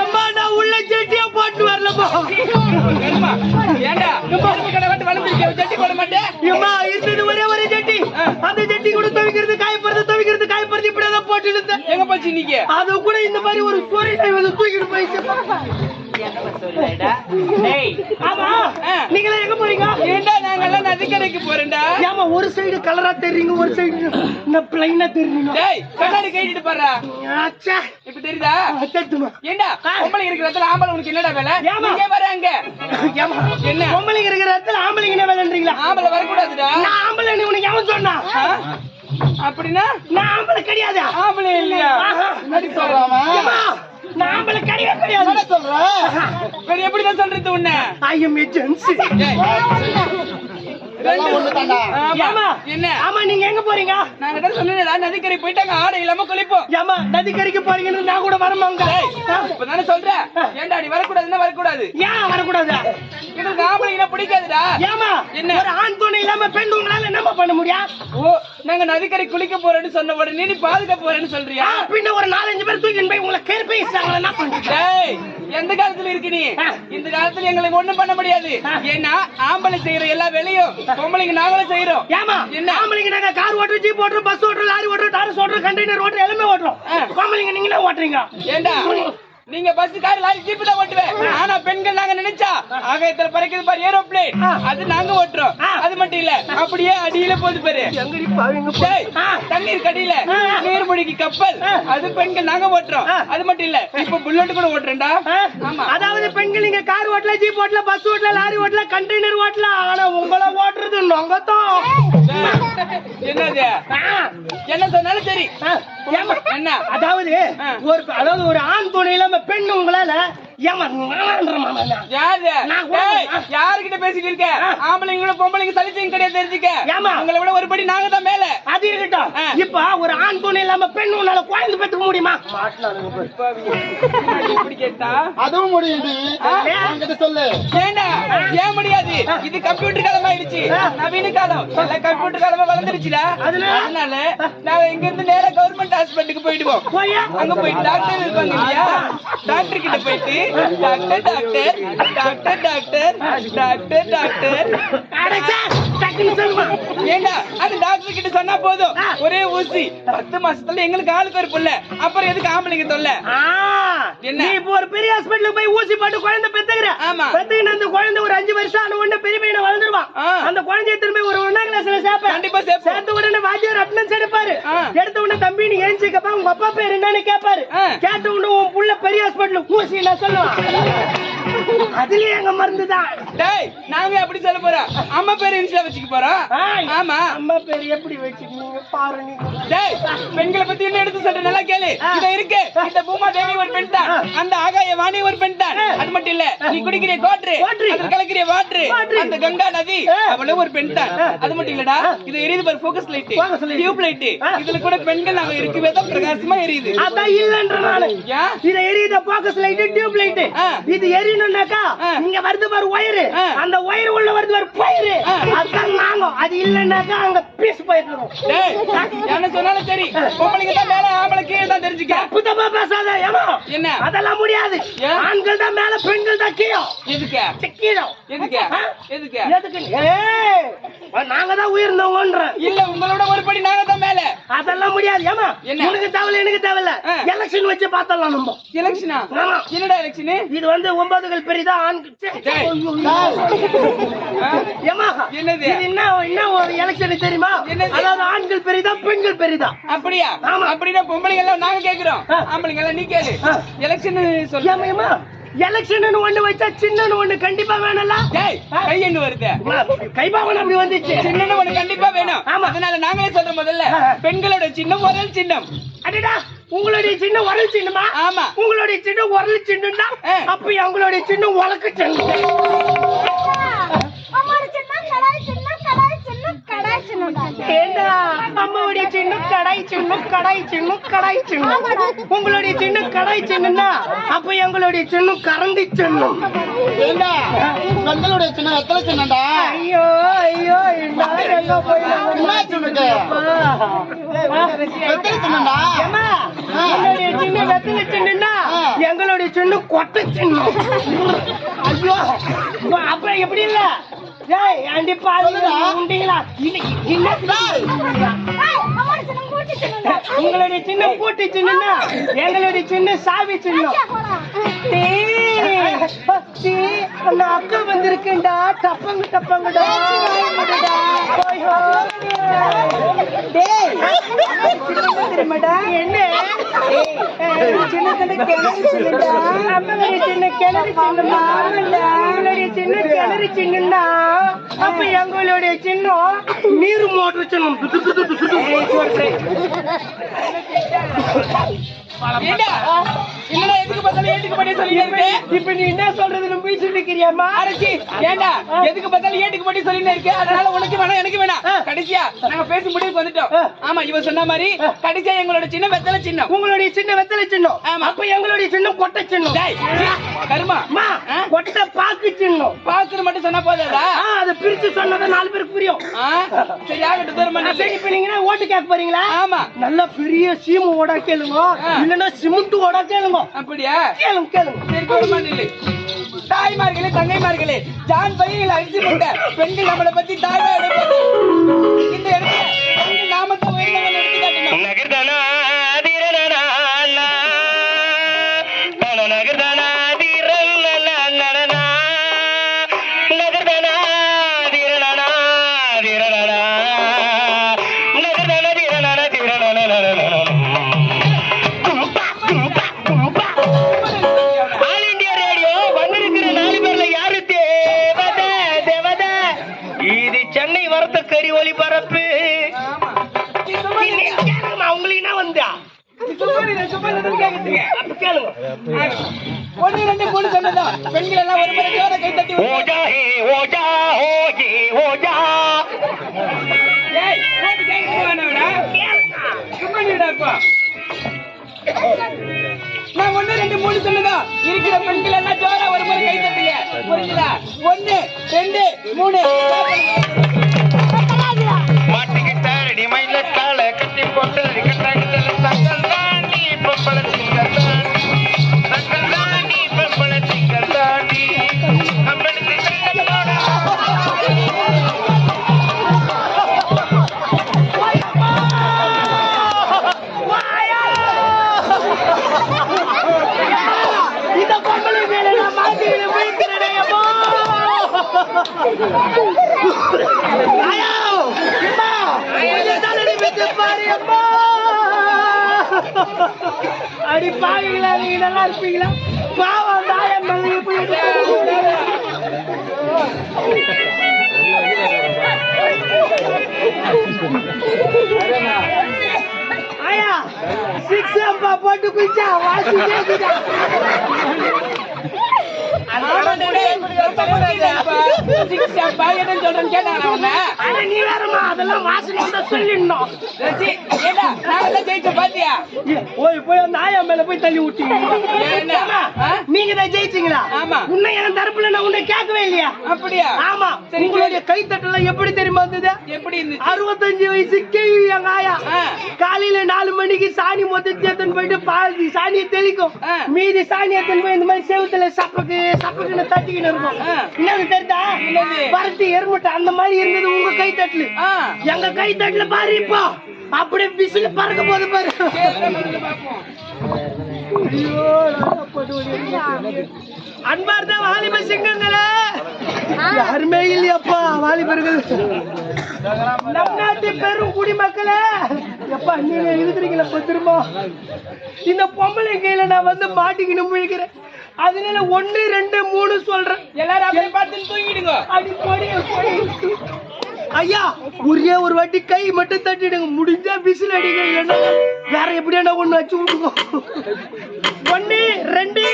எம்மா நான் உள்ள ஜெட்டியா போட்டு வரலப்பா. எறும்பு கடை வந்து வளர்ந்துருக்க, ஜட்டி போட மாட்டே? எம்மா இருந்தது ஒரே ஒரு ஜெட்டி. அந்த ஜெட்டி கூட துவைக்கிறது காயப்படுறது துவைக்கிறது காயப்படுறது இப்படி தான் போட்டு இருந்தேன். எங்க போச்சு இன்னைக்கு? அது கூட இந்த மாதிரி ஒரு சூரியனை வந்து தூக்கிட்டு போயிடுச்சு. நீங்களே எங்க போறீங்க ஏன்டா நாங்கெல்லாம் நதிக்கரைக்கு போறேன்டா? ஏமா ஒரு சைடு கலரா தெரியுங்க ஒரு சைடு இந்த பிளைனா தெரியுங்க டேய், கண்ணாடி கழட்டிட்டு பாருடா. ஆச்சா இப்ப தெரியுதா? அச்சத்துமா ஏன்டா, பொம்பளை இருக்கிற இடத்துல ஆம்பளை உனக்கு என்னடா வேலை? இங்கே வர அங்க. ஏமா என்ன? பொம்பளைங்க இருக்கிற இடத்துல ஆம்பளைங்க என்ன வேலைன்றீங்களா ஆம்பளை வரக்கூடாதுடா. நான் ஆம்பளை உனக்கு எவன் சொன்னா? அப்படின்னா நான் ஆம்பளை கிடையாது ஆம்பளை இல்லையா ஆஹா. ஆம்பளை கிடையவே கிடையாது. வேற எப்படிதான் சொல்றது உன்னை? ஐ எம் ஏஜென்சி தான் நதிக்கரை போயிட்டாங்க ஆடை இல்லாம குளிப்போம். நதிக்கரைக்கு போறீங்கன்னு நான் கூட வரமாங்க. இப்பதானே சொல்றேன். ஏன்டா நீ வரக்கூடாதுன்னா வரக்கூடாது. ஏன் வரக்கூடாது? எங்களுக்கு ஆம்பளைங்கன்னா பிடிக்காதுடா. ஏமா என்ன? ஒரு ஆண் துணை இல்லாம பெண் உங்களால என்னமா பண்ண முடியும் ஓ நாங்க நதிக்கரை குளிக்க போறேன்னு சொன்ன உடனே நீ பாதுகா போறேன்னு சொல்றியா? பின்ன ஒரு நாலஞ்சு பேர் தூக்கிட்டு போய் உங்களை கேர் பேசுறாங்களா என்ன பண்றீங்க எந்த காலத்துல இருக்கு நீ. இந்த காலத்துல எங்களுக்கு ஒண்ணும் பண்ண முடியாது. ஏன்னா ஆம்பளை செய்யற எல்லா வேலையும் பொம்பளைங்க நாங்களும் செய்யறோம். ஏமா என்ன? ஆம்பளைங்க நாங்க கார் ஓட்டுறோம் ஜீப் ஓட்டுறோம் பஸ் ஓட்டுறோம் லாரி ஓட்டுறோம் டாரஸ் ஓட்டுறோம் கண்டெய்னர் ஓட்டுறோம் எல்லாமே ஓட்டுறோம். ஆ. ஆம்பளைங்க நீங்க என்ன ஓட்டுறீங்க. ஏண்டா? நீங்க பஸ் கார் லாரி ஜீப் தான் ஓட்டுவேன் ஆனா பெண்கள் நாங்க நினைச்சா ஆகாயத்துல பறக்குது பாரு ஏரோப்ளேன். அது நாங்க ஓட்டுறோம். அது மட்டும் இல்ல அப்படியே அடியில போகுது பாரு. தண்ணீர் கடியில ஆ. நீர்மூழ்கி கப்பல். அது பெண்கள் நாங்க ஓட்டுறோம். அது மட்டும் இல்ல இப்ப புல்லட் கூட ஓட்டுறேன்டா? ஆமா பெண்கள் நீங்க கார் ஓட்டல ஜீப் ஓட்டல பஸ் ஓட்டல லாரி ஓட்டல கண்டெய்னர் ஓட்டல ஆனா உங்களை ஓட்டுறது நொங்கத்தான் என்னது. என்ன சொன்னாலும் சரி? என்ன அதாவது. ஒரு அதாவது ஒரு ஆண் துணை இல்லாம பெண் உங்களால ஏமா நான்றமா யாரு? நான் கூட- டேய், யாருகிட்ட பேசிட்டு இருக்க. ஆம்பளைங்க பொம்பளைங்க சலிச்சையும் கிடையாது தெரிஞ்சுக்க. ஏம்மா? உங்களை விட ஒருபடி நாங்க தான் மேல. அது இருக்கட்டும். இப்ப ஒரு ஆண் துணை இல்லாம பெண் உன்னால குழந்தை பெற்றுக்க முடியுமா? இப்படி கேட்டா? அதுவும் முடியுது. சொல்லு. ஏண்டா? ஏன் முடியாது? இது கம்ப்யூட்டர் காலம் ஆயிடுச்சு. நவீன காலம். கம்ப்யூட்டர் காலமா வளர்ந்துருச்சுடா அதனால? நாங்க இங்க இருந்து நேரா கவர்மெண்ட் ஹாஸ்பிட்டலுக்கு போயிடுவோம். போயா? அங்க போய் டாக்டர் இருப்பாங்க இல்லையா? டாக்டர் கிட்ட போயிட்டு doctor doctor doctor doctor doctor doctor ஏண்டா அந்த டாக்டர் கிட்ட சொன்னா போதும். ஒரே ஊசி பத்து மாசத்துல எங்களுக்கு ஆளுக்கு ஒரு புள்ள அப்புறம் எதுக்கு ஆம்பளைங்க தொல்லை என்ன? இப்போ ஒரு பெரிய ஹாஸ்பிட்டலுக்கு போய் ஊசி போட்டு குழந்தை பெத்துக்கிற ஆமா. பெத்துக்கிட்டு அந்த குழந்தை ஒரு அஞ்சு வருஷம் ஆன உடனே பெரிய பையனை வளர்ந்துருவான். அந்த குழந்தைய திரும்பி ஒரு ஒன்னாம் கிளாஸ்ல சேர்ப்பேன் கண்டிப்பா. சேர்த்த உடனே வாத்தியார் ஆ. நீ ஏஞ்சிக்கப்பா உங்க அப்பா பேர் என்னன்னு கேட்பாரு ஆ. கேட்ட உடனே உன் புள்ள பெரிய ஹாஸ்பிட்டல் ஊசி நான் சொல்லுவான் அதுலயே எங்க மருந்து தான் டேய் நாங்க அப்படி சொல்ல போறோம் அம்மா பேர் இன்ஸ்டா வச்சுக்க போறோம் ஆமா அம்மா பேர் எப்படி வச்சுக்கீங்க பாரு நீங்க டேய் பெண்களை பத்தி என்ன எடுத்து சொல்ற நல்லா கேளு. இத இருக்கு இந்த பூமா தேவி ஒரு பெண் தான். அந்த ஆகாய வாணி ஒரு பெண் தான் ஆ. அது மட்டும் இல்ல நீ குடிக்கிற கோட்ரு. அது கலக்கிற வாட்ரு. அந்த கங்கா நதி. அவளும் ஒரு பெண் தான். அது மட்டும் இல்லடா. இது எரியுது பாரு ஃபோக்கஸ் லைட். Tube light. இதுல கூட பெண்கள் நாங்க இருக்கவே தான் பிரகாசமா எரியுது அதான் இல்லன்ற நானு ஏன் இது எரியுத போக்கஸ் லைட் டியூப் லைட். இது எரியணும்னாக்கா. இங்க வருது பாரு ஒயரு. அந்த ஒயர் உள்ள வருது பாரு பயிரு. அதான் நாங்க. அது இல்லன்னாக்கா அங்க பீஸ் போயிடுறோம் டேய் என்ன சொன்னாலும் சரி. பொம்பளைங்க தான் மேல தான் தெரிஞ்சுக்க. புத்தமா பேசாத ஏமா. என்ன? அதெல்லாம் முடியாது? ஆண்கள் தான் மேல பெண்கள் தான் கீழே. எதுக்கு? கீழே. எதுக்கு? எதுக்கு? எதுக்கு? நாங்க தான் உயர்ந்தவங்கன்ற இல்ல உங்களோட ஒரு படி நாங்க தான் மேல. அதெல்லாம் முடியாது ஏமா? உனக்கு தேவையில்ல எனக்கு தேவையில்ல. எலெக்ஷன் வச்சு பார்த்தலாம் நம்ம. எலெக்ஷனா. என்னடா எலெக்ஷனு இது வந்து ஒன்பதுகள் பெரிதா? என்னது? என்ன என்ன ஒரு எலெக்ஷன் தெரியுமா? அதாவது ஆண்கள் பெரிதா பெண்கள் பெரிதா? அப்படியா? ஆமா. அப்படின்னா பொம்பளைங்க எல்லாம் நாங்க கேக்குறோம். ஆம்பளைங்க எல்லாம் நீ கேளு. எலெக்ஷன் சொல்லு. ஏமா எலெக்ஷன் ஒண்ணு வச்சா சின்னன்னு ஒண்ணு கண்டிப்பா வேணும்ல? கை எங்க வருது? கைபாவன் அப்படி வந்துச்சு. சின்ன ஒண்ணு கண்டிப்பா வேணும். ஆமா. அதனால நாங்களே சொல்றோம் முதல்ல. பெண்களோட சின்னம் உரல் சின்னம். அடடா. உங்களுடைய சின்ன உரல் சின்னமா ஆமா. உங்களுடைய சின்ன உரல் சின்னம் தான் ஆ. அப்ப எங்களுடைய சின்ன உலக்கு சின்னம் ஏண்டா? அம்மாவுடைய சின்ன கடாய் சின்னம் கடாய் சின்னம் கடாய் சின்னம். உங்களுடைய சின்ன கடாய் சின்னம்னா அப்ப எங்களுடைய சின்னம் கரண்டி சின்னம். ஏண்டா? சின்ன எத்தனை சின்னடா ஐயோ ஐயோ எங்க போய் என்ன சின்ன என்னுடைய சின்ன வெத்தலை சின்னம்னா, ஆ. எங்களுடைய சின்ன கொட்டை சின்னம். ஐயோ அப்ப- அப்ப எப்படி இல்ல? ஏய் ஆண்டி சொல்லுடா. உண்டீங்களா டேய். அம்மாடி சின்னம், கூட்டி சின்ன எங்களுடைய சின்ன சாவி சின்னம் டேய், அந்த அக்கா வந்திருக்கேன்டா டப்பங்கு டப்பங்குடா? என்ன? சின்ன சின்ன கிணறு சின்னடா அம்மனுடைய சின்ன கிணறு சின்னமா எங்களுடைய சின்ன கிணறு சின்னண்டா அப்ப எங்களுடைய சின்னம் நீர் மோட்டர் சின்னம். ஏய், சொல்றேன். இல்லடா எதுக்கு பார்த்தாலும் ஏட்டுக்கு படி சொல்லிட்டே இருக்க? இப்ப நீ என்ன சொல்றதுன்னு போய் சொல்லிக்கிறியாமா அரசி ஏண்டா? எதுக்கு பார்த்தாலும் ஏட்டுக்கு படி சொல்லிட்டு இருக்க? அதனால உனக்கு வேணாம் எனக்கு வேணாம். கடைசியா நாங்க பேசி முடிவுக்கு வந்துட்டோம். ஆமா இவன் சொன்ன மாதிரி. கடைசியா எங்களோட சின்ன வெத்தலை சின்னம். உங்களுடைய சின்ன வெத்தலை சின்னம். அப்ப எங்களுடைய சின்னம் கொட்டை சின்னம். கருமா? கொட்டை பாக்கு சின்னம் பாக்குற மட்டும் சொன்னா போதாதா? அதை பிரிச்சு சொன்னதை நாலு பேருக்கு புரியும்? சரி ஆகட்டும் தூரம் சரி இப்ப நீங்க என்ன ஓட்டு கேட்க போறீங்களா? ஆமா. நல்ல பெரிய சீமு ஓடா கேளுங்க. இல்லன்னா சிமெண்ட் ஓடா கேளுங்க. அப்படியா? கேளுங்க கேளுங்க. சரி தூரமா நில்லு தாய்மார்களே தங்கைமார்களே ஜான் பையில் அரிசி போட்ட பெண்கள் நம்மளை பத்தி தாய்மா ஒண்ணு ரெண்டு மூணு சொன்னதா? பெண்கள் எல்லாம் ஒரு முறை ஜோர கை தட்டி ஓஜா ஹே ஓஜா ஓஜே ஓஜா. ஏய், ஓடி கேட்க வேணாம்டா. சும்மா நில்லுடா இப்போ. நான் ஒண்ணு ரெண்டு மூணு சொன்னதா? இருக்கிற பெண்கள் எல்லாம் ஜோரா ஒரு முறை கை தட்டுங்க. புரிஞ்சுதா? ஒண்ணு ரெண்டு மூணு. மாட்டிக்கிட்ட ரெடி மைண்ட்ல கால கட்டி போட்டு கட்டாக்கிட்ட விட்டு பாரு, அம்மா. அடி பாவிங்களா நீங்க நல்லா இருப்பீங்களா? பாவம் தாயம் ஆயா சிக்ஸ் அப்பா போட்டு குச்சா வாசி கேக்குதா? கேட்டாங்க நீ வேறம்மா அதெல்லாம் வாசனை வந்தா சொல்லிடணும். நாங்க பாத்தியா? போய் போய் அந்த ஆயா மேல போய் தள்ளி விட்டீங்க என்ன? நீங்க தான் ஜெயிச்சீங்களா? ஆமா. உன்னை என் தரப்புல நான் உன்னை கேட்கவே இல்லையா? அப்படியா? ஆமா. உங்களுடைய கைத்தட்டலாம் எப்படி தெரியுமா இருந்தது எப்படி இருந்துச்சு? அறுபத்தஞ்சு வயசு கேள்வி எங்க ஆயா. ஆ. காலையில நாலு மணிக்கு சாணி மொத்தத்தை எடுத்துன்னு போயிட்டு பாதி சாணியை தெளிக்கும். மீதி சாணி எடுத்துன்னு போய் இந்த மாதிரி செவுத்துல சப்பக்கு சப்பக்குன்னு தட்டிக்கின்னு இருக்கும். ஆ. என்னது தெரியுதா? பருத்தி எருமட்டை அந்த மாதிரி இருந்தது உங்க கைத்தட்டுல ஆ. எங்க கைத்தட்டுல பாரு இப்போ. அப்படியே விசில பறக்க போது பாரு. அன்பார்ந்த வாலிப சிங்கங்களே. யாருமே இல்லையாப்பா வாலிபர்கள். நம் நாட்டு பெரும் குடிமக்களே. எப்பா நீங்க இருக்கிறீங்களா பத்திரமா இந்த பொம்பளை கையில நான் வந்து மாட்டிக்கின்னு முழிக்கிறேன். அதனால ஒண்ணு ரெண்டு மூணு சொல்றேன். எல்லாரும் அப்படியே பார்த்துன்னு தூங்கிடுங்க. அடி போடி. ஐயா ஒரே ஒரு வாட்டி கை மட்டும் தட்டிடுங்க. முடிஞ்சா விசில் அடிங்க. இல்லைன்னா வேற எப்படியாண்டா ஒண்ணு வச்சு விடுங்க ஒண்ணு ரெண்டு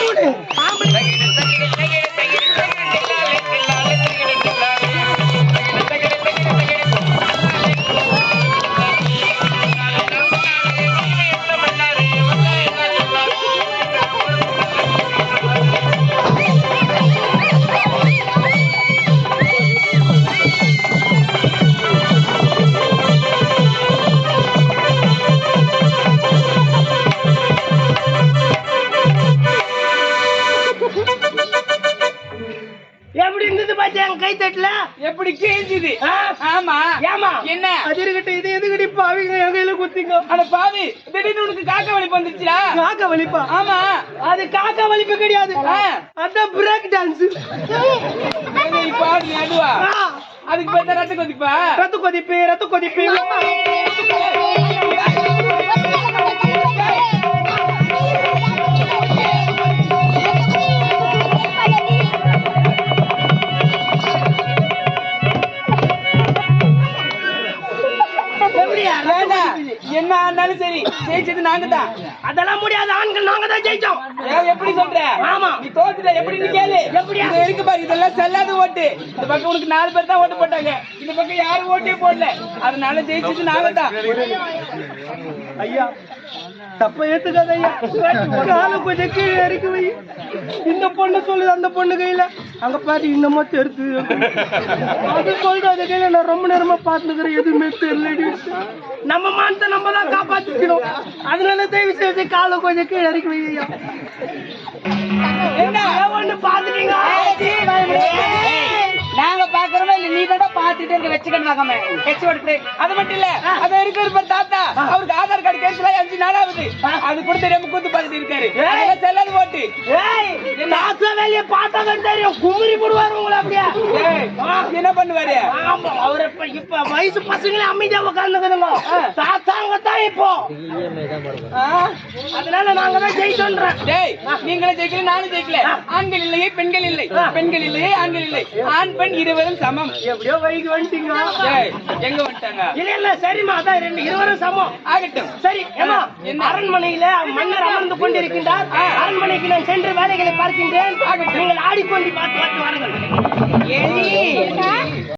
மூணு. ஆம்பளை எப்படி கேஞ்சுது? ஆமா ஏமா என்ன அது இருக்கட்டும் இது எதுக்கடி பாவிங்க என் கையில குத்திங்க அட பாவி திடீர்னு உனக்கு காக்க வலிப்பு வந்துச்சுடா காக்க வலிப்பா ஆமா அது காக்க வலிப்பு கிடையாது. அதான் பிரேக் டான்ஸ் நீ பாடு நீ அதுவா அதுக்கு பார்த்தா ரத்த கொதிப்பா ரத்த கொதிப்பு ரத்த கொதிப்பு ஆனாலும் சரி ஜெயிச்சது நாங்க தான் அதெல்லாம் முடியாது ஆண்கள் நாங்க தான் ஜெயிச்சோம் எப்படி சொல்ற? ஆமா. நீ தோத்துட்ட எப்படி நீ கேளு? எப்படியா? இது இருக்கு பாரு இதெல்லாம் செல்லாத ஓட்டு. இந்த பக்கம் உனக்கு நாலு பேர் தான் ஓட்டு போட்டாங்க. இந்த பக்கம் யாரும் ஓட்டே போடல. அதனால ஜெயிச்சது நாங்க தான் ஐயா தப்ப ஏத்துக்காத ஐயா. காலை கொஞ்சம் கீழே இறக்கி வை. இந்த பொண்ணு சொல்லுது அந்த பொண்ணு கையில. அங்க பாரு இன்னமா தெரிது அது சொல்றது கையில நான் ரொம்ப நேரமா பாத்துக்கிறேன் எதுவுமே தெரியலடி. நம்ம மானத்தை நம்ம தான் காப்பாத்திக்கணும். அதனால தயவு செய்து காலை கொஞ்சம் கீழே இறக்கி வை ஒண்ணு பாத்துட்டீங்க நாங்க பாக்குறோமே பாத்துட்டு இருக்க வச்சுக்கணும் வச்சு ஓட்டு அது மட்டும் இல்ல அது இருக்கிற பாரு தாத்தா. அவருக்கு ஆதார் கார்டு ஆகி அஞ்சு நாள் ஆகுது அது கூட தெரியாம கூத்து பார்த்துட்டு இருக்காரு. செல்லாத ஏய் தாத்தா வேலைய பார்த்தாதான் தெரியும். குமரி போடுவாரு உங்களை அப்படியே. என்ன பண்ணுவாரு? ஆமா அவரு இப்ப இப்ப வயசு பசங்களே அமைதியா உட்கார்ந்துக்கிறோங்க தாத்தாங்க தான் இப்போ? அதனால நாங்க தான் ஜெயிச்சோன்றேன் டேய் நீங்களும் ஜெயிக்கல நானும் ஜெயிக்கல. ஆண்கள் இல்லையே பெண்கள் இல்லை. பெண்கள் இல்லையே ஆண்கள் இல்லை. ஆண் பெண் இருவரும் சமம். எப்படியோ வழிக்கு வந்துட்டீங்க எங்க வந்துட்டாங்க? இல்ல இல்ல சரிம்மா அதான் ரெண்டு இருவரும் சமம். ஆகட்டும். சரி ஏமா? அரண்மனையில மன்னர் அமர்ந்து கொண்டிருக்கின்றார். அரண்மனைக்கு நான் சென்று வேலைகளை பார்க்கின்றேன். நீங்கள் ஆடிக்கொண்டு பார்த்து பார்த்து வாருங்கள்.